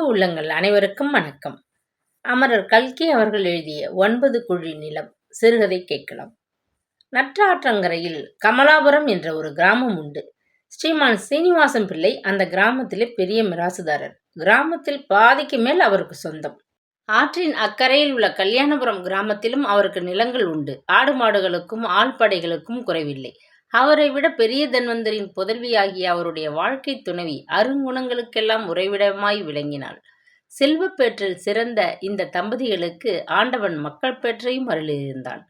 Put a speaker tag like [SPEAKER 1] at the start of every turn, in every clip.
[SPEAKER 1] அன்பு உள்ளங்கள் அனைவருக்கும் வணக்கம். அமரர் கல்கி அவர்கள் எழுதிய ஒன்பது குழி நிலம் சிறுகதை கேட்கலாம். நற்றாற்றங்கரையில் கமலாபுரம் என்ற ஒரு கிராமம் உண்டு. ஸ்ரீமான் சீனிவாசன் பிள்ளை அந்த கிராமத்திலே பெரிய மிராசுதாரர். கிராமத்தில் பாதிக்கு மேல் அவருக்கு சொந்தம். ஆற்றின் அக்கறையில் உள்ள கல்யாணபுரம் கிராமத்திலும் அவருக்கு நிலங்கள் உண்டு. ஆடு மாடுகளுக்கும் ஆள்படைகளுக்கும் குறைவில்லை. அவரை விட பெரிய தன்வந்தரின் புதல்வியாகிய அவருடைய வாழ்க்கை துணைவி அருங்குணங்களுக்கெல்லாம் உறைவிடமாய் விளங்கினாள். செல்வப்பேற்றில் சிறந்த இந்த தம்பதிகளுக்கு ஆண்டவன் மக்கள் பேற்றையும் அருளியிருந்தான்.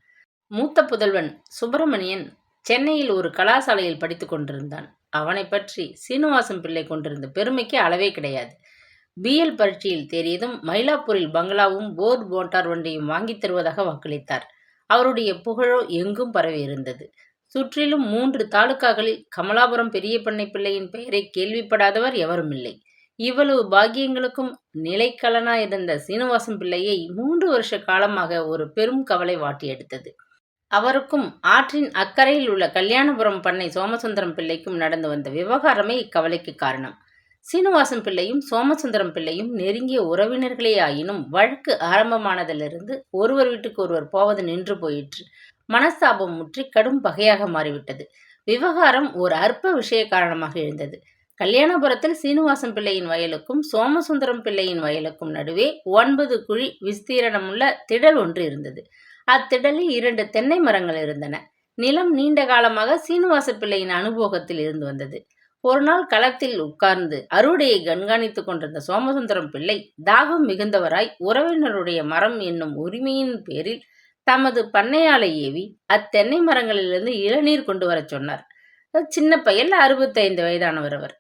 [SPEAKER 1] மூத்த புதல்வன் சுப்பிரமணியன் சென்னையில் ஒரு கலாசாலையில் படித்து கொண்டிருந்தான். அவனை பற்றி சீனிவாசன் பிள்ளை கொண்டிருந்த பெருமைக்கு அளவே கிடையாது. பிஎல் பரீட்சையில் தேறியதும் மயிலாப்பூரில் பங்களாவும் போர் போண்டார் வண்டியும் வாங்கித் தருவதாக வாக்களித்தார். அவருடைய புகழோ எங்கும் பரவி இருந்தது சுற்றிலும் மூன்று தாலுக்காக்களில் கமலாபுரம் பெரிய பண்ணை பிள்ளையின் பெயரை கேள்விப்படாதவர் எவரும் இல்லை இவ்வளவு பாக்கியங்களுக்கும் நிலைக்கலனா இருந்த சீனிவாசம் பிள்ளையை மூன்று வருஷ காலமாக ஒரு பெரும் கவலை வாட்டி எடுத்தது. அவருக்கும் ஆற்றின் அக்கறையில் உள்ள கல்யாணபுரம் பண்ணை சோமசுந்தரம் பிள்ளைக்கும் நடந்து வந்த விவகாரமே இக்கவலைக்கு காரணம். சீனிவாசம் பிள்ளையும் சோமசுந்தரம் பிள்ளையும் நெருங்கிய உறவினர்களே ஆயினும் வழக்கு ஆரம்பமானதிலிருந்து ஒருவர் வீட்டுக்கு ஒருவர் போவது நின்று போயிற்று. மனஸ்தாபம் முற்றி கடும் பகையாக மாறிவிட்டது. விவகாரம் ஒரு அற்ப விஷய காரணமாக எழுந்தது. கல்யாணபுரத்தில் சீனிவாசன் பிள்ளையின் வயலுக்கும் சோமசுந்தரம் பிள்ளையின் வயலுக்கும் நடுவே ஒன்பது குழி விஸ்தீரணமுள்ள திடல் ஒன்று இருந்தது. அத்திடலில் இரண்டு தென்னை மரங்கள் இருந்தன. நிலம் நீண்ட காலமாக சீனிவாச பிள்ளையின் அனுபவத்தில் இருந்து வந்தது. ஒரு நாள் களத்தில் உட்கார்ந்து அறுவடையை கண்காணித்துக் கொண்டிருந்த சோமசுந்தரம் பிள்ளை தாகம் மிகுந்தவராய் உறவினருடைய மரம் என்னும் உரிமையின் பேரில் தமது பண்ணையாளை ஏவி அத்தென்னை மரங்களிலிருந்து இளநீர் கொண்டு வரச் சொன்னார். சின்ன பையன் அறுபத்தைந்து வயதானவர் அவர்.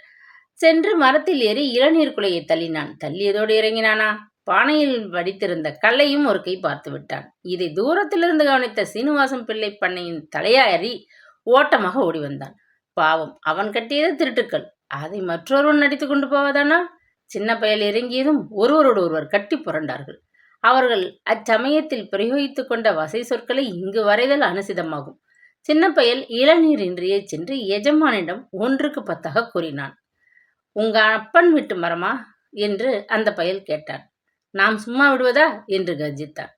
[SPEAKER 1] சென்று மரத்தில் ஏறி இளநீர் குலையை தள்ளினான். தள்ளியதோடு இறங்கினானா? பானையில் வடித்திருந்த கல்லையும் ஒரு கை பார்த்து விட்டான். இதை தூரத்திலிருந்து கவனித்த சீனிவாசம் பிள்ளை பண்ணையின் தலையாரி ஓட்டமாக ஓடி வந்தான். பாவம் அவன் கட்டியது திருட்டுக்கள். அதை மற்றொருவன் நடித்து கொண்டு போவதானால் சின்ன பயல் இறங்கியதும் ஒருவரோடு ஒருவர் கட்டி புரண்டார்கள். அவர்கள் அச்சமயத்தில் பிரயோகித்துக் கொண்ட வசை சொற்களை இங்கு வரைதல் அனுசிதமாகும். சின்ன பயல் இளநீரின்றியே சென்று எஜமானிடம் ஒன்றுக்கு பத்தாக கூறினான். உங்க அப்பன் வீட்டு மரமா? என்று அந்த பயல் கேட்டான். நாம் சும்மா விடுவதா? என்று கர்ஜித்தான்.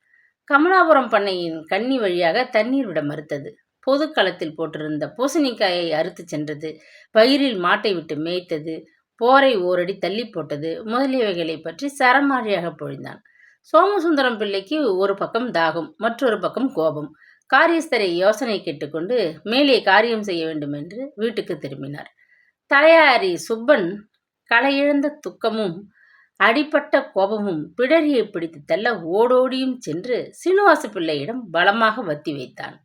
[SPEAKER 1] கமலாபுரம் பண்ணையின் கன்னி வழியாக தண்ணீர் விட மறுத்தது. பொது களத்தில் போட்டிருந்த பூசணிக்காயை அறுத்து சென்றது. பயிரில் மாட்டை விட்டு மேய்த்தது. போரை ஓரடி தள்ளி போட்டது. முதலியவைகளை பற்றி சரமாரியாக பொழிந்தான். சோமசுந்தரம் பிள்ளைக்கு ஒரு பக்கம் தாகம் மற்றொரு பக்கம் கோபம். காரியஸ்தரை யோசனை கேட்டுக்கொண்டு மேலே காரியம் செய்ய வேண்டும் என்று வீட்டுக்கு திரும்பினார். தலையாரி சுப்பன் களையிழந்த துக்கமும் அடிப்பட்ட கோபமும் பிடரியை பிடித்து தள்ள ஓடோடியும் சென்று சீனிவாச பிள்ளையிடம் பலமாக வத்தி வைத்தான்.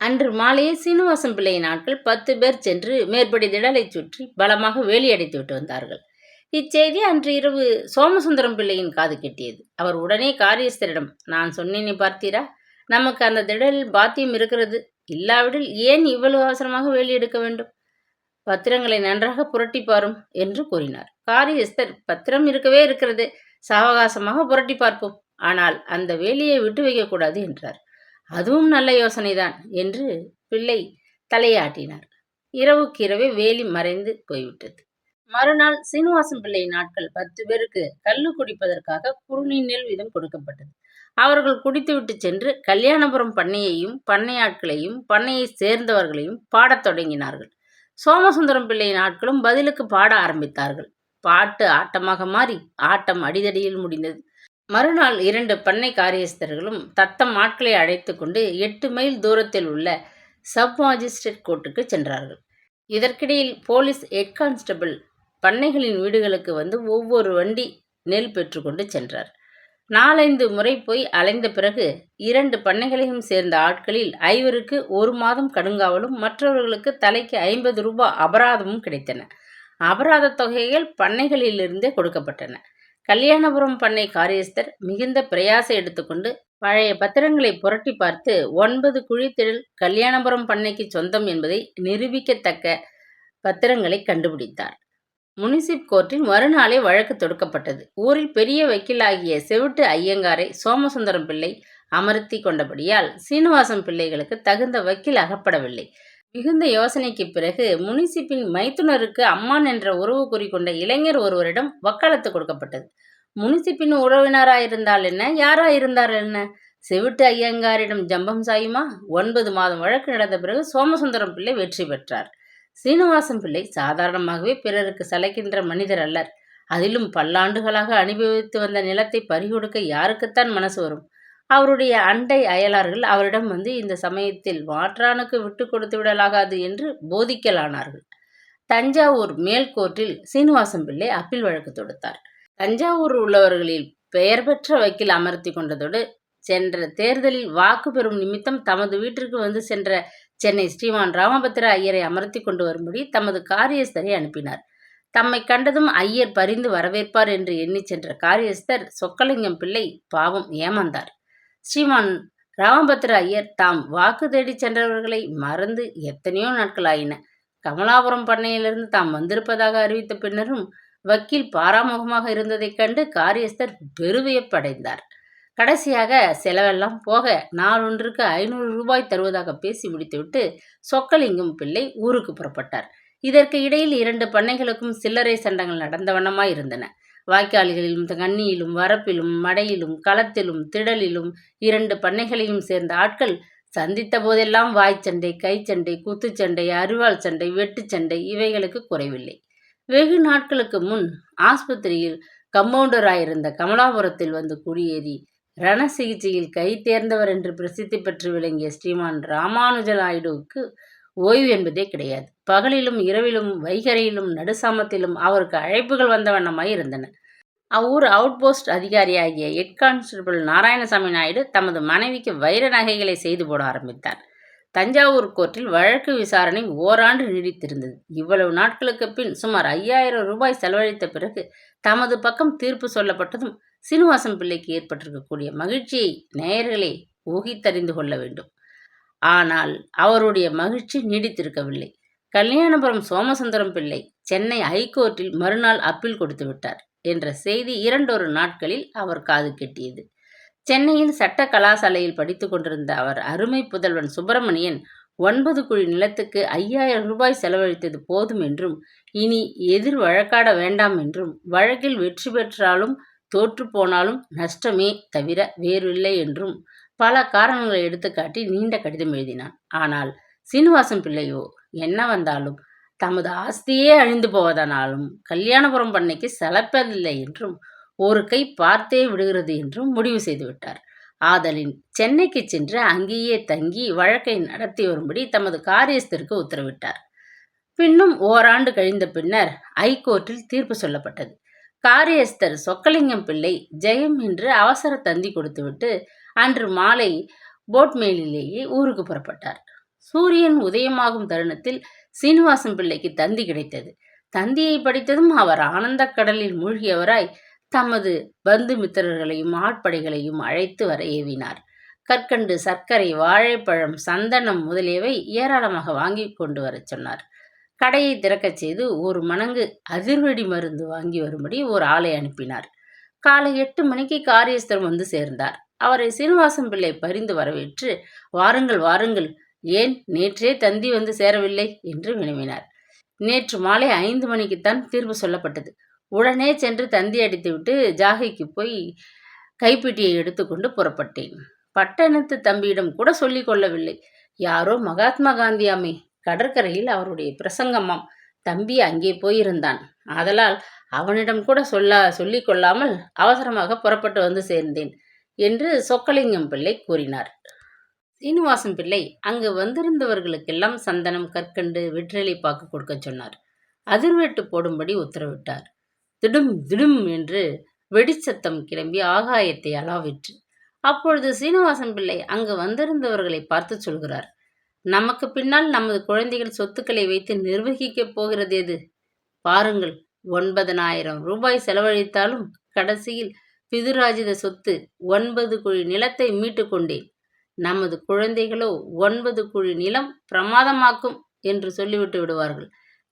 [SPEAKER 1] அன்று மாலையே சீனிவாசம் பிள்ளையின் ஆட்கள் பத்து பேர் சென்று மேற்படி திடலை சுற்றி பலமாக வேலியடைத்து விட்டு வந்தார்கள். இச்செய்தி அன்று இரவு சோமசுந்தரம் பிள்ளையின் காது கெட்டியது. அவர் உடனே காரியஸ்தரிடம் நான் சொன்னேனே பார்த்தீரா? நமக்கு அந்த திடலில் பாத்தியம் இருக்கிறது. இல்லாவிடில் ஏன் இவ்வளவு அவசரமாக வேலி எடுக்க வேண்டும்? பத்திரங்களை நன்றாக புரட்டி பாரும் என்று கூறினார். காரியஸ்தர் பத்திரம் இருக்கவே இருக்கிறது. சாவகாசமாக புரட்டி பார்ப்போம். ஆனால் அந்த வேலியை விட்டு வைக்கக்கூடாது என்றார். அதுவும் நல்ல யோசனைதான் என்று பிள்ளை தலையாட்டினார். இரவுக்கு இரவே வேலி மறைந்து போய்விட்டது. மறுநாள் சீனிவாசன் பிள்ளை நாட்கள் பத்து பேருக்கு கல்லு குடிப்பதற்காக குறுநி நெல் வீதம் கொடுக்கப்பட்டது. அவர்கள் குடித்துவிட்டு சென்று கல்யாணபுரம் பண்ணையையும் பண்ணையாட்களையும் பண்ணையை சேர்ந்தவர்களையும் பாடத் தொடங்கினார்கள். சோமசுந்தரம் பிள்ளை நாட்களும் பதிலுக்கு பாட ஆரம்பித்தார்கள். பாட்டு ஆட்டமாக மாறி ஆட்டம் அடிதடியில் முடிந்தது. மறுநாள் இரண்டு பண்ணை காரியஸ்தர்களும் தத்தம் ஆட்களை அழைத்து கொண்டு எட்டு மைல் தூரத்தில் உள்ள சப் மாஜிஸ்ட்ரேட் கோர்ட்டுக்கு சென்றார்கள். இதற்கிடையில் போலீஸ் ஹெட் கான்ஸ்டபிள் பண்ணைகளின் வீடுகளுக்கு வந்து ஒவ்வொரு வண்டி நெல் பெற்றுக்கொண்டு சென்றார். நாலைந்து முறை போய் அலைந்த பிறகு இரண்டு பண்ணைகளையும் சேர்ந்த ஆட்களில் ஐவருக்கு ஒரு மாதம் கடுங்காவலும் மற்றவர்களுக்கு தலைக்கு ஐம்பது ரூபாய் அபராதமும் கிடைத்தன. அபராத தொகைகள் பண்ணைகளிலிருந்தே கொடுக்கப்பட்டன. கல்யாணபுரம் பண்ணை காரியஸ்தர் மிகுந்த பிரயாசம் எடுத்துக்கொண்டு பழைய பத்திரங்களை புரட்டி பார்த்து ஒன்பது குழித்திடல் கல்யாணபுரம் பண்ணைக்கு சொந்தம் என்பதை நிரூபிக்கத்தக்க பத்திரங்களை கண்டுபிடித்தார். முனிசிப் கோர்ட்டில் மறுநாளே வழக்கு தொடுக்கப்பட்டது. ஊரில் பெரிய வக்கீலாகிய செவிட்டு ஐயங்காரை சோமசுந்தரம் பிள்ளை அமர்த்தி கொண்டபடியால் சீனிவாசம் பிள்ளைகளுக்கு தகுந்த வக்கீல் அகப்படவில்லை. மிகுந்த யோசனைக்குப் பிறகு முனிசிப்பின் மைத்துனருக்கு அம்மான் என்ற உறவு குறிக்கொண்ட இளைஞர் ஒருவரிடம் வக்காலத்து கொடுக்கப்பட்டது. முனிசிப்பின் உறவினராயிருந்தால் என்ன? யாராயிருந்தால் என்ன? செவிட்டு ஐயங்காரிடம் ஜம்பம் சாயுமா? ஒன்பது மாதம் வழக்கு நடந்த பிறகு சோமசுந்தரம் பிள்ளை வெற்றி பெற்றார். சீனிவாசம் பிள்ளை சாதாரணமாகவே பிறருக்கு சளைக்கின்ற மனிதர் அல்லர். அதிலும் பல்லாண்டுகளாக அனுபவித்து வந்த நிலத்தை பறிகொடுக்க யாருக்குத்தான் மனசு வரும்? அவருடைய அண்டை அயலார்கள் அவரிடம் வந்து இந்த சமயத்தில் மாற்றானுக்கு விட்டு கொடுத்து விடலாகாது என்று போதிக்கலானார்கள். தஞ்சாவூர் மேல்கோர்ட்டில் சீனிவாசம் பிள்ளை அப்பீல் வழக்கு தொடுத்தார். தஞ்சாவூர் உள்ளவர்களில் பெயர் பெற்ற வக்கீல் அமர்த்தி கொண்டதோடு சென்ற தேர்தலில் வாக்கு பெறும் நிமித்தம் தமது வீட்டிற்கு வந்து சென்ற சென்னை ஸ்ரீமான் ராமபத்திர ஐயரை அமர்த்தி கொண்டு வரும்படி தமது காரியஸ்தரை அனுப்பினார். தம்மை கண்டதும் ஐயர் பரிந்து வரவேற்பார் என்று எண்ணி சென்ற காரியஸ்தர் சொக்கலிங்கம் பிள்ளை பாவம் ஏமாந்தார். ஸ்ரீமான் ராமபத்திர ஐயர் தாம் வாக்கு தேடி சென்றவர்களை மறந்து எத்தனையோ நாட்கள் ஆயின கமலாபுரம் பண்ணையிலிருந்து தாம் வந்திருப்பதாக அறிவித்த பின்னரும் வக்கீல் பாராமுகமாக இருந்ததைக் கண்டு காரியஸ்தர் பெருவியப்படைந்தார். கடைசியாக செலவெல்லாம் போக நாளொன்றுக்கு ஐநூறு ரூபாய் தருவதாக பேசி முடித்துவிட்டு சொக்கலிங்கம் பிள்ளை ஊருக்கு புறப்பட்டார். இதற்கு இடையில் இரண்டு பண்ணைகளுக்கும் சில்லறை சண்டங்கள் நடந்த வண்ணமாய் இருந்தன. வாய்க்கால்களிலும் கண்ணியிலும் வரப்பிலும் மடையிலும் களத்திலும் திடலிலும் இரண்டு பண்ணைகளையும் சேர்ந்த ஆட்கள் சந்தித்த போதெல்லாம் வாய்ச்சண்டை கைச்சண்டை குத்துச்சண்டை அரிவாள் சண்டை வெட்டுச்சண்டை இவைகளுக்கு குறைவில்லை. வெகு நாட்களுக்கு முன் ஆஸ்பத்திரியில் கம்பவுண்டராயிருந்த கமலாபுரத்தில் வந்து குடியேறி ரண சிகிச்சையில் கை தேர்ந்தவர் என்று பிரசித்தி பெற்று விளங்கிய ஸ்ரீமான் ராமானுஜ நாயுடுவுக்கு ஓய்வு என்பதே கிடையாது. பகலிலும் இரவிலும் வைகரையிலும் நடுசாமத்திலும் அவருக்கு அழைப்புகள் வந்த வண்ணமாய் இருந்தன. அவ்வூர் அவுட் போஸ்ட் அதிகாரியாகிய ஹெட் கான்ஸ்டபிள் நாராயணசாமி நாயுடு தமது மனைவிக்கு வைர நகைகளை செய்து போட ஆரம்பித்தார். தஞ்சாவூர் கோர்ட்டில் வழக்கு விசாரணை ஓராண்டு நீடித்திருந்தது. இவ்வளவு நாட்களுக்கு பின் சுமார் ஐயாயிரம் ரூபாய் செலவழித்த பிறகு தமது பக்கம் தீர்ப்பு சொல்லப்பட்டதும் சீனிவாசம் பிள்ளைக்கு ஏற்பட்டிருக்கக்கூடிய மகிழ்ச்சியை நேயர்களே ஊகித்தறிந்து கொள்ள வேண்டும். ஆனால் அவருடைய மகிழ்ச்சி நீடித்திருக்கவில்லை. கல்யாணபுரம் சோமசுந்தரம் பிள்ளை சென்னை ஹைகோர்ட்டில் மறுநாள் அப்பீல் கொடுத்து விட்டார் என்ற செய்தி இரண்டொரு நாட்களில் அவர் காது கெட்டியது. சென்னையில் சட்ட கலாசாலையில் படித்து கொண்டிருந்த அவர் அருமை புதல்வன் சுப்பிரமணியன் ஒன்பது குழி நிலத்துக்கு ஐயாயிரம் ரூபாய் செலவழித்தது போதும் என்றும் இனி எதிர் வழக்காட வேண்டாம் என்றும் வழக்கில் வெற்றி பெற்றாலும் தோற்று போனாலும் நஷ்டமே தவிர வேறில்லை என்றும் பல காரணங்களை எடுத்துக்காட்டி நீண்ட கடிதம் எழுதினான். ஆனால் சீனிவாசன் பிள்ளையோ என்ன வந்தாலும் தமது ஆஸ்தியே அழிந்து போவதனாலும் கல்யாணபுரம் பண்ணைக்கு செலப்பதில்லை என்றும் ஒரு கை பார்த்தே விடுகிறது என்றும் முடிவு செய்துவிட்டார் ஆதலின் சென்னைக்கு சென்று அங்கேயே தங்கி வழக்கை நடத்தி வரும்படி தமது காரியஸ்தருக்கு உத்தரவிட்டார். பின்னும் ஓராண்டு கழிந்த பின்னர் ஐகோர்ட்டில் தீர்ப்பு சொல்லப்பட்டது. காரியஸ்தர் சொக்கலிங்கம் பிள்ளை ஜெயம் என்று அவசர தந்தி கொடுத்துவிட்டு அன்று மாலை போட்மேலிலேயே ஊருக்கு புறப்பட்டார். சூரியன் உதயமாகும் தருணத்தில் சீனிவாசன் பிள்ளைக்கு தந்தி கிடைத்தது. தந்தியை படித்ததும் அவர் ஆனந்த கடலில் மூழ்கியவராய் தமது பந்து மித்திரர்களையும் ஆட்படைகளையும் அழைத்து வர ஏவினார். கற்கண்டு சர்க்கரை வாழைப்பழம் சந்தனம் முதலியவை ஏராளமாக வாங்கி கொண்டு வரச் சொன்னார். கடையை திறக்கச் செய்து ஒரு மணங்கு அதிர்வெடி மருந்து வாங்கி வரும்படி ஒரு ஆளை அனுப்பினார். காலை எட்டு மணிக்கு காரியஸ்தர் வந்து சேர்ந்தார். அவரை சீனிவாசம் பிள்ளை பரிந்து வரவேற்று வாருங்கள் வாருங்கள். ஏன் நேற்றே தந்தி வந்து சேரவில்லை? என்று வினவினார். நேற்று மாலை ஐந்து மணிக்குத்தான் தீர்ப்பு சொல்லப்பட்டது. உடனே சென்று தந்தி அடித்துவிட்டு ஜாகைக்கு போய் கைப்பெட்டியை எடுத்துக்கொண்டு புறப்பட்டேன். பட்டணத்து தம்பியிடம் கூட சொல்லிக் கொள்ளவில்லை. யாரோ மகாத்மா காந்தியாமே கடற்கரையில் அவருடைய பிரசங்கமாம் தம்பி அங்கே போயிருந்தான். ஆதலால் அவனிடம் கூட சொல்ல சொல்லி கொள்ளாமல் அவசரமாக புறப்பட்டு வந்து சேர்ந்தேன் என்று சொக்கலிங்கம் பிள்ளை கூறினார். சீனிவாசன் பிள்ளை அங்கு வந்திருந்தவர்களுக்கெல்லாம் சந்தனம் கற்கண்டு விற்றலை பாக்கு கொடுக்கச் சொன்னார். அதிர்வேட்டு போடும்படி உத்தரவிட்டார். திடும் திடும் என்று வெடிச்சத்தம் கிளம்பி ஆகாயத்தை அலாவிற்று. அப்பொழுது சீனிவாசன் பிள்ளை அங்கு வந்திருந்தவர்களை பார்த்து சொல்கிறார். நமக்கு பின்னால் நமது குழந்தைகள் சொத்துக்களை வைத்து நிர்வகிக்கப் போகிறது எது? பாருங்கள் ஒன்பதனாயிரம் ரூபாய் செலவழித்தாலும் கடைசியில் பிதுராஜித சொத்து ஒன்பது குழி நிலத்தை மீட்டு கொண்டேன். நமது குழந்தைகளோ ஒன்பது குழி நிலம் பிரமாதமாக்கும் என்று சொல்லிவிட்டு விடுவார்கள்.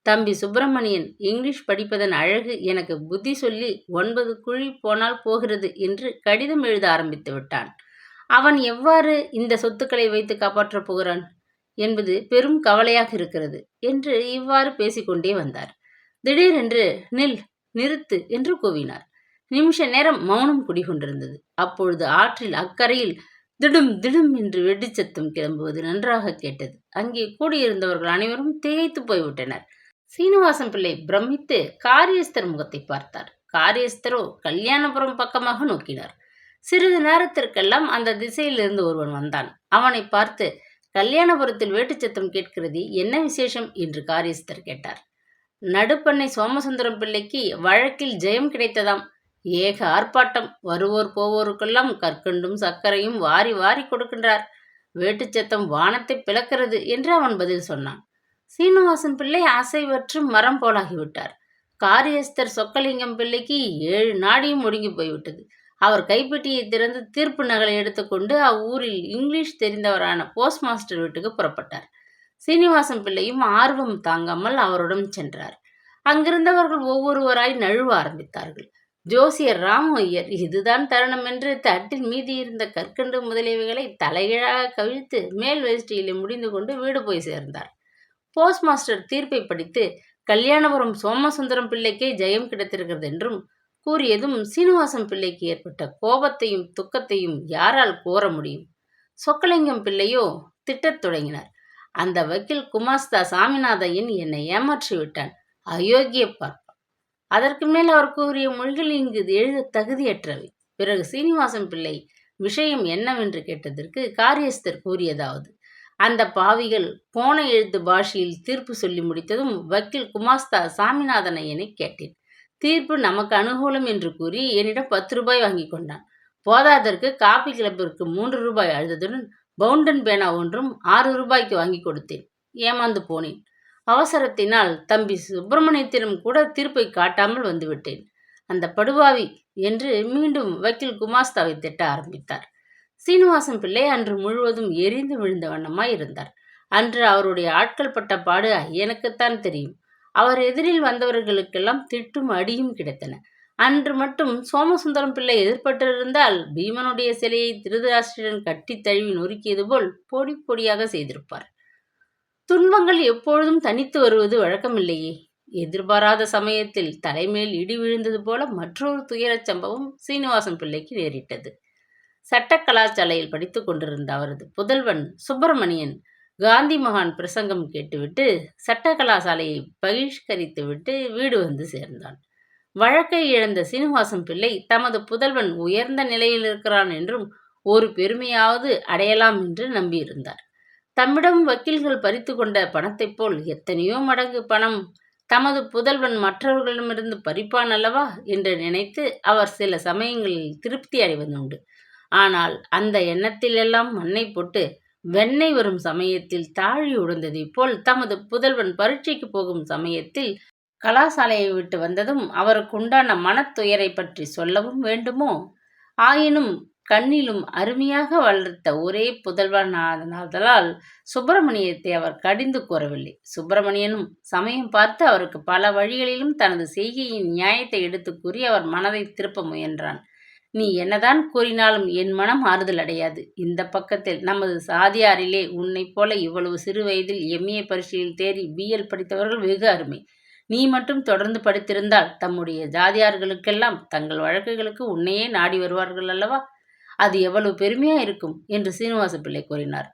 [SPEAKER 1] தம்பி சுப்பிரமணியன் இங்கிலீஷ் படிப்பதன் அழகு எனக்கு புத்தி சொல்லி ஒன்பது குழி போனால் போகிறது என்று கடிதம் எழுத ஆரம்பித்து விட்டான். அவன் எவ்வாறு இந்த சொத்துக்களை வைத்து காப்பாற்றப் போகிறான்? என்பது பெரும் கவலையாக இருக்கிறது என்று இவ்வாறு பேசிக்கொண்டே வந்தார். திடீரென்று நில் நிறுத்து என்று கூவினார். நிமிஷ நேரம் மௌனம் குடிகொண்டிருந்தது. அப்பொழுது ஆற்றில் அக்கறையில் திடும் திடும் என்று வெடிச்சத்தம் கிளம்புவது நன்றாக கேட்டது. அங்கே கூடியிருந்தவர்கள் அனைவரும் திகைத்து போய்விட்டனர். சீனிவாசன் பிள்ளை பிரமித்து காரியஸ்தர் முகத்தை பார்த்தார். காரியஸ்தரோ கல்யாணபுரம் பக்கமாக நோக்கினார். சிறிது நேரத்திற்கெல்லாம் அந்த திசையிலிருந்து ஒருவன் வந்தான். அவனை பார்த்து கல்யாணபுரத்தில் வேட்டுச்சத்தம் கேட்கிறது என்ன விசேஷம் என்று காரியஸ்தர் கேட்டார். நடுப்பண்ணை சோமசுந்தரம் பிள்ளைக்கு வழக்கில் ஜெயம் கிடைத்ததாம். ஏக ஆர்ப்பாட்டம். வருவோர் போவோருக்கெல்லாம் கற்கண்டும் சர்க்கரையும் வாரி வாரி கொடுக்கின்றார். வேட்டுச்சத்தம் வானத்தை பிளக்கிறது என்று அவன் பதில் சொன்னான். சீனிவாசன் பிள்ளை அசைவற்று மரம் போலாகிவிட்டார். காரியஸ்தர் சொக்கலிங்கம் பிள்ளைக்கு ஏழு நாடியும் ஒடுங்கி போய்விட்டது. அவர் கைப்பெட்டியை திறந்து தீர்ப்பு நகலை எடுத்துக்கொண்டு அவ்வூரில் இங்கிலீஷ் தெரிந்தவரான போஸ்ட் மாஸ்டர் வீட்டுக்கு புறப்பட்டார். சீனிவாசன் பிள்ளையும் ஆர்வம் தாங்காமல் அவருடன் சென்றார். அங்கிருந்தவர்கள் ஒவ்வொருவராய் நழுவ ஆரம்பித்தார்கள். ஜோசியர் ராமு ஐயர் இதுதான் தருணம் என்று தட்டில் மீதி இருந்த கற்கண்டு முதலியவைகளை தலைகீழாக கவிழ்த்து மேல் வேஷ்டியிலே முடிந்து கொண்டு வீடு போய் சேர்ந்தார். போஸ்ட் மாஸ்டர் தீர்ப்பை படித்து கல்யாணபுரம் சோமசுந்தரம் பிள்ளைக்கே ஜெயம் கிடைத்திருக்கிறது என்றும் கூறியதும் சீனிவாசன் பிள்ளைக்கு ஏற்பட்ட கோபத்தையும் துக்கத்தையும் யாரால் கோர முடியும்? சொக்கலிங்கம் பிள்ளையோ திட்டத் தொடங்கினார். அந்த வக்கீல் குமாஸ்தா சாமிநாதையன் என்னை ஏமாற்றி விட்டான். அயோக்கிய பார்ப்பான். அதற்கு மேல் அவர் கூறிய மொழிகள் இங்கு எழுத தகுதியற்றவை. பிறகு சீனிவாசன் பிள்ளை விஷயம் என்னவென்று கேட்டதற்கு காரியஸ்தர் கூறியதாவது அந்த பாவிகள் போன எழுத்து பாஷையில் தீர்ப்பு சொல்லி முடித்ததும் வக்கீல் குமாஸ்தா சாமிநாதனையனை கேட்டேன். தீர்ப்பு நமக்கு அனுகூலம் என்று கூறி என்னிடம் பத்து ரூபாய் வாங்கி கொண்டான். போதாதற்கு காபி கிளப்பிற்கு மூன்று ரூபாய் அழுததுடன் பவுண்டன் பேனா ஒன்றும் ஆறு ரூபாய்க்கு வாங்கி கொடுத்தேன். ஏமாந்து போனேன். அவசரத்தினால் தம்பி சுப்பிரமணியத்திடம் கூட தீர்ப்பை காட்டாமல் வந்துவிட்டேன். அந்த படுவாவி என்று மீண்டும் வக்கீல் குமாஸ்தாவை திட்ட ஆரம்பித்தார். சீனிவாசன் பிள்ளை அன்று முழுவதும் எரிந்து விழுந்த வண்ணமாய் இருந்தார். அன்று அவருடைய ஆட்கள் பட்ட பாடு எனக்குத்தான் தெரியும். அவர் எதிரில் வந்தவர்களுக்கெல்லாம் திட்டும் அடியும் கிடைத்தன. அன்று மட்டும் சோமசுந்தரம் பிள்ளை எதிர்பட்டிருந்தால் பீமனுடைய சிலையை திருதராஷ்டிரன் கட்டி தழுவி நொறுக்கியது போல் பொடி பொடியாக செய்திருப்பார். துன்பங்கள் எப்பொழுதும் தனித்து வருவது வழக்கமில்லையே. எதிர்பாராத சமயத்தில் தலைமேல் இடி விழுந்தது போல மற்றொரு துயரச் சம்பவம் சீனிவாசன் பிள்ளைக்கு நேரிட்டது. சட்ட கலாசாலையில் படித்து கொண்டிருந்த அவரது புதல்வன் சுப்பிரமணியன் காந்தி மகான் பிரசங்கம் கேட்டுவிட்டு சட்ட கலாசாலையை பகிஷ்கரித்துவிட்டு வீடு வந்து சேர்ந்தான். வழக்கை இழந்த சீனிவாசன் பிள்ளை தமது புதல்வன் உயர்ந்த நிலையில் இருக்கிறான் என்றும் ஒரு பெருமையாவது அடையலாம் என்று நம்பியிருந்தார். தம்மிடம் வக்கீல்கள் பறித்து கொண்ட பணத்தைப் போல் எத்தனையோ மடங்கு பணம் தமது புதல்வன் மற்றவர்களிடமிருந்து பறிப்பான் அல்லவா என்று நினைத்து அவர் சில சமயங்களில் திருப்தி அடைவதுண்டு. ஆனால் அந்த எண்ணத்திலெல்லாம் மண்ணை போட்டு வெண்ணெய் வரும் சமயத்தில் தாழி உடைந்ததைப் போல் தமது புதல்வன் பரீட்சைக்கு போகும் சமயத்தில் கலாசாலையை விட்டு வந்ததும் அவருக்கு உண்டான மனத்துயரை பற்றி சொல்லவும் வேண்டுமோ? ஆயினும் கண்ணிலும் அருமையாக வளர்த்த ஒரே புதல்வனாதலால் சுப்பிரமணியத்தை அவர் கடிந்து கூறவில்லை. சுப்பிரமணியனும் சமயம் பார்த்து அவருக்கு பல வழிகளிலும் தனது செய்கையின் நியாயத்தை எடுத்து கூறி அவர் மனதை திருப்ப முயன்றான். நீ என்னதான் கூறினாலும் என் மனம் ஆறுதல் அடையாது. இந்த பக்கத்தில் நமது சாதியாரிலே உன்னைப் போல இவ்வளவு சிறு வயதில் எம்ஏ பரீட்சையில் தேறி பிஎல் படித்தவர்கள் வெகு அருமை. நீ மட்டும் தொடர்ந்து படித்திருந்தால் தம்முடைய ஜாதியார்களுக்கெல்லாம் தங்கள் வழக்குகளுக்கு உன்னையே நாடி வருவார்கள் அல்லவா? அது எவ்வளவு பெருமையா இருக்கும் என்று சீனிவாச பிள்ளை கூறினார்.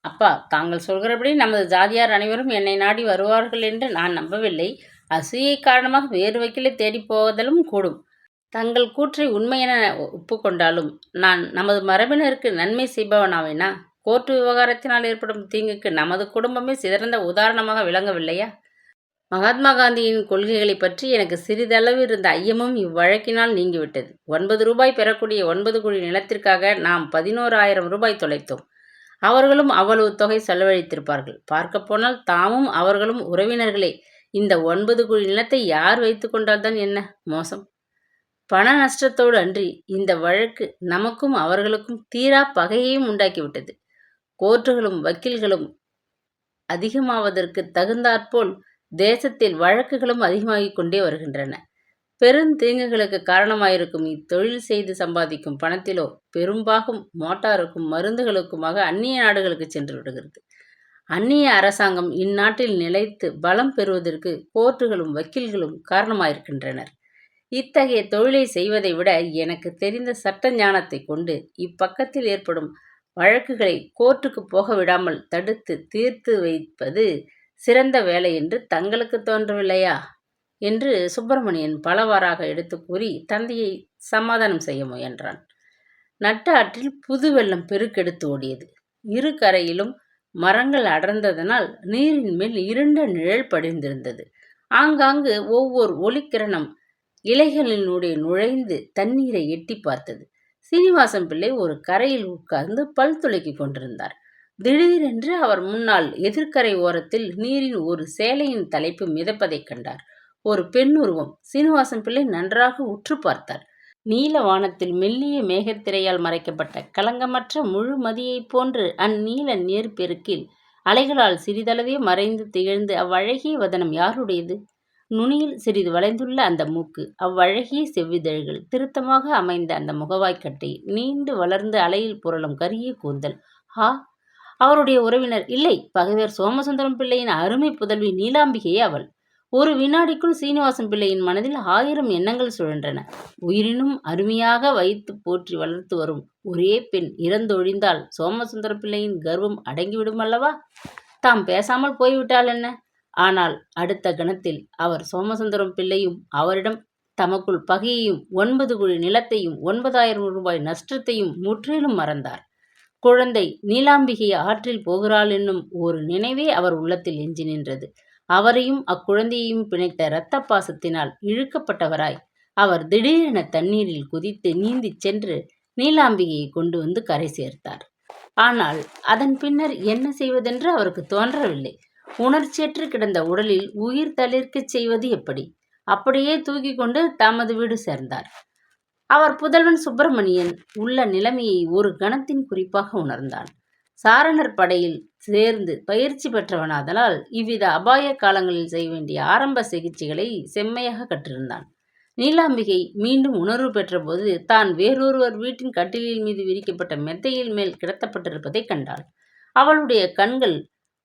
[SPEAKER 1] அப்பா தாங்கள் சொல்கிறபடி நமது ஜாதியார் அனைவரும் என்னை நாடி வருவார்கள் என்று நான் நம்பவில்லை. அசூயை காரணமாக வேறு வக்கீலை தேடி போவதிலும் கூடும். தங்கள் கூற்றை உண்மை என ஒப்புக்கொண்டாலும் நான் நமது மரபினருக்கு நன்மை செய்பவனாவேனா? கோர்ட்டு விவகாரத்தினால் ஏற்படும் தீங்குக்கு நமது குடும்பமே சிறந்த உதாரணமாக விளங்கவில்லையா? மகாத்மா காந்தியின் கொள்கைகளை பற்றி எனக்கு சிறிதளவு இருந்த ஐயமும் இவ்வழக்கினால் நீங்கிவிட்டது. ஒன்பது ரூபாய் பெறக்கூடிய ஒன்பது குழி நிலத்திற்காக நாம் பதினோராயிரம் ரூபாய் தொலைத்தோம். அவர்களும் அவ்வளவு தொகை செலவழித்திருப்பார்கள். பார்க்க போனால் தாமும் அவர்களும் உறவினர்களே. இந்த ஒன்பது குழி நிலத்தை யார் வைத்து கொண்டால்தான் என்ன? மோசம். பண நஷ்டத்தோடு அன்றி இந்த வழக்கு நமக்கும் அவர்களுக்கும் தீரா பகையையும் உண்டாக்கிவிட்டது. கோர்ட்டுகளும் வக்கீல்களும் அதிகமாவதற்கு தகுந்தாற்போல் தேசத்தில் வழக்குகளும் அதிகமாகிக் கொண்டே வருகின்றன. பெருந்தீங்குகளுக்கு காரணமாயிருக்கும் இத்தொழில் செய்து சம்பாதிக்கும் பணத்திலோ பெரும்பாகும் மோட்டாருக்கும் மருந்துகளுக்குமாக அந்நிய நாடுகளுக்கு சென்று விடுகிறது அந்நிய அரசாங்கம் இந்நாட்டில் நிலைத்து பலம் பெறுவதற்கு கோர்ட்டுகளும் வக்கீல்களும் காரணமாயிருக்கின்றனர். இத்தகைய தொழிலை செய்வதை விட எனக்கு தெரிந்த சட்ட ஞானத்தை கொண்டு இப்பக்கத்தில் ஏற்படும் வழக்குகளை கோர்ட்டுக்கு போக விடாமல் தடுத்து தீர்த்து வைப்பது சிறந்த வேலை என்று தங்களுக்கு தோன்றவில்லையா? என்று சுப்பிரமணியன் பலவாறாக எடுத்து கூறி தந்தையை சமாதானம் செய்ய முயன்றான். நட்டாற்றில் புது வெள்ளம் பெருக்கெடுத்து ஓடியது. இரு கரையிலும் மரங்கள் அடர்ந்ததனால் நீரின் மேல் இருண்ட நிழல் படிந்திருந்தது. ஆங்காங்கு ஒவ்வொரு ஒளிக்கிரணம் இலைகளினுடைய நுழைந்து தண்ணீரை எட்டி பார்த்தது. சீனிவாசம் பிள்ளை ஒரு கரையில் உட்கார்ந்து பல் துளக்கிக் கொண்டிருந்தார். திடீரென்று அவர் முன்னால் எதிர்க்கரை ஓரத்தில் நீரின் ஒரு சேலையின் தலைப்பு மிதப்பதைக் கண்டார். ஒரு பெண் உருவம். சீனிவாசன் பிள்ளை நன்றாக உற்று பார்த்தார். நீல வானத்தில் மெல்லிய மேகத்திரையால் மறைக்கப்பட்ட கலங்கமற்ற முழு மதியைப் போன்று அந்நீல நேர்பெருக்கில் அலைகளால் சிறிதளவே மறைந்து திகழ்ந்து அவ்வழகிய வதனம் யாருடையது? நுனியில் சிறிது வளைந்துள்ள அந்த மூக்கு அவ்வழகிய செவ்விதழ்கள் திருத்தமாக அமைந்த அந்த முகவாய்க்கட்டை நீண்டு வளர்ந்து அலையில் புரளும் கரிய கூந்தல். ஹா! அவருடைய உறவினர் இல்லை பகைவர் சோமசுந்தரம் பிள்ளையின் அருமை புதல்வி நீலாம்பிகையே அவள். ஒரு வினாடிக்குள் சீனிவாசன் பிள்ளையின் மனதில் ஆயிரம் எண்ணங்கள் சுழன்றன. உயிரினும் அருமையாக வைத்து போற்றி வளர்த்து வரும் ஒரே பெண் இறந்தொழிந்தால் சோமசுந்தர பிள்ளையின் கர்வம் அடங்கிவிடும் அல்லவா? தாம் பேசாமல் போய்விட்டால் என்ன? ஆனால் அடுத்த கணத்தில் அவர் சோமசுந்தரம் பிள்ளையும் அவரிடம் தமக்குள் பகையையும் ஒன்பது குழி நிலத்தையும் ஒன்பதாயிரம் ரூபாய் நஷ்டத்தையும் முற்றிலும் மறந்தார். குழந்தை நீலாம்பிகை ஆற்றில் போகிறாள் என்னும் ஒரு நினைவே அவர் உள்ளத்தில் எஞ்சி நின்றது. அவரையும் அக்குழந்தையையும் பிணைத்த இரத்த பாசத்தினால் இழுக்கப்பட்டவராய் அவர் திடீரென தண்ணீரில் குதித்து நீந்திச் சென்று நீலாம்பிகையை கொண்டு வந்து கரை சேர்த்தார். ஆனால் அதன் பின்னர் என்ன செய்வதென்று அவருக்கு தோன்றவில்லை. உணர்ச்சியற்று கிடந்த உடலில் உயிர் தளிர்க்கச் செய்வது எப்படி? அப்படியே தூக்கி கொண்டு தமது வீடு சேர்ந்தார். அவர் புதல்வன் சுப்பிரமணியன் உள்ள நிலைமையை ஒரு கணத்தின் குறிப்பாக உணர்ந்தான். சாரணர் படையில் சேர்ந்து பயிற்சி பெற்றவனாதலால் இவ்வித அபாய காலங்களில் செய்ய வேண்டிய ஆரம்ப சிகிச்சைகளை செம்மையாக கற்றிருந்தான். நீலாம்பிகை மீண்டும் உணர்வு பெற்றபோது தான் வேறொருவர் வீட்டின் கட்டிலில் மீது விரிக்கப்பட்ட மெத்தையில் மேல் கிடத்தப்பட்டிருப்பதைக் கண்டாள். அவளுடைய கண்கள்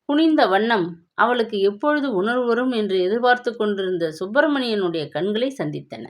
[SPEAKER 1] குனிந்த வண்ணம் அவளுக்கு எப்பொழுது உணர்வு வரும் என்று எதிர்பார்த்து கொண்டிருந்த சுப்பிரமணியனுடைய கண்களை சந்தித்தன.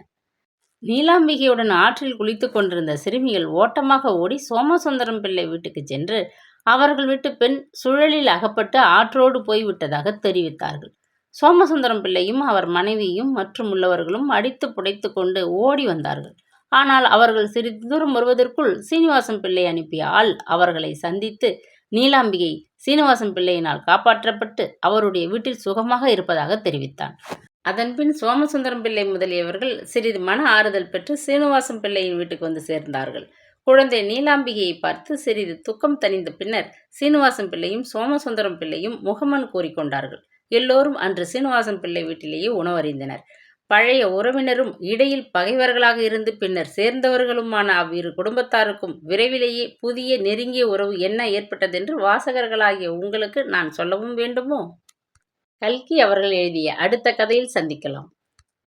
[SPEAKER 1] நீலாம்பிகையுடன் ஆற்றில் குளித்து கொண்டிருந்த சிறுமிகள் ஓட்டமாக ஓடி சோமசுந்தரம் பிள்ளை வீட்டுக்கு சென்று அவர்கள் வீட்டு பெண் சுழலில் அகப்பட்டு ஆற்றோடு போய்விட்டதாக தெரிவித்தார்கள். சோமசுந்தரம் பிள்ளையும் அவர் மனைவியும் மற்றும் உள்ளவர்களும் அடித்து புடைத்து கொண்டு ஓடி வந்தார்கள். ஆனால் அவர்கள் சிறிது தூரம் வருவதற்குள் சீனிவாசம் பிள்ளை அனுப்பிய ஆள் அவர்களை சந்தித்து நீலாம்பிகை சீனிவாசம் பிள்ளையினால் காப்பாற்றப்பட்டு அவருடைய வீட்டில் சுகமாக இருப்பதாக தெரிவித்தான். அதன்பின் சோமசுந்தரம் பிள்ளை முதலியவர்கள் சிறிது மன ஆறுதல் பெற்று சீனிவாசம் பிள்ளையின் வீட்டுக்கு வந்து சேர்ந்தார்கள். குழந்தை நீலாம்பிகையை பார்த்து சிறிது துக்கம் தணிந்த பின்னர் சீனிவாசம் பிள்ளையும் சோமசுந்தரம் பிள்ளையும் முகமன் கூறிக்கொண்டார்கள். எல்லோரும் அன்று சீனிவாசன் பிள்ளை வீட்டிலேயே உணவறிந்தனர். பழைய உறவினரும் இடையில் பகைவர்களாக இருந்து பின்னர் சேர்ந்தவர்களுமான அவ்விரு குடும்பத்தாருக்கும் விரைவிலேயே புதிய நெருங்கிய உறவு என்ன ஏற்பட்டதென்று வாசகர்களாகிய உங்களுக்கு நான் சொல்லவும் வேண்டுமோ? கல்கி அவர்கள் எழுதிய அடுத்த கதையில் சந்திக்கலாம்.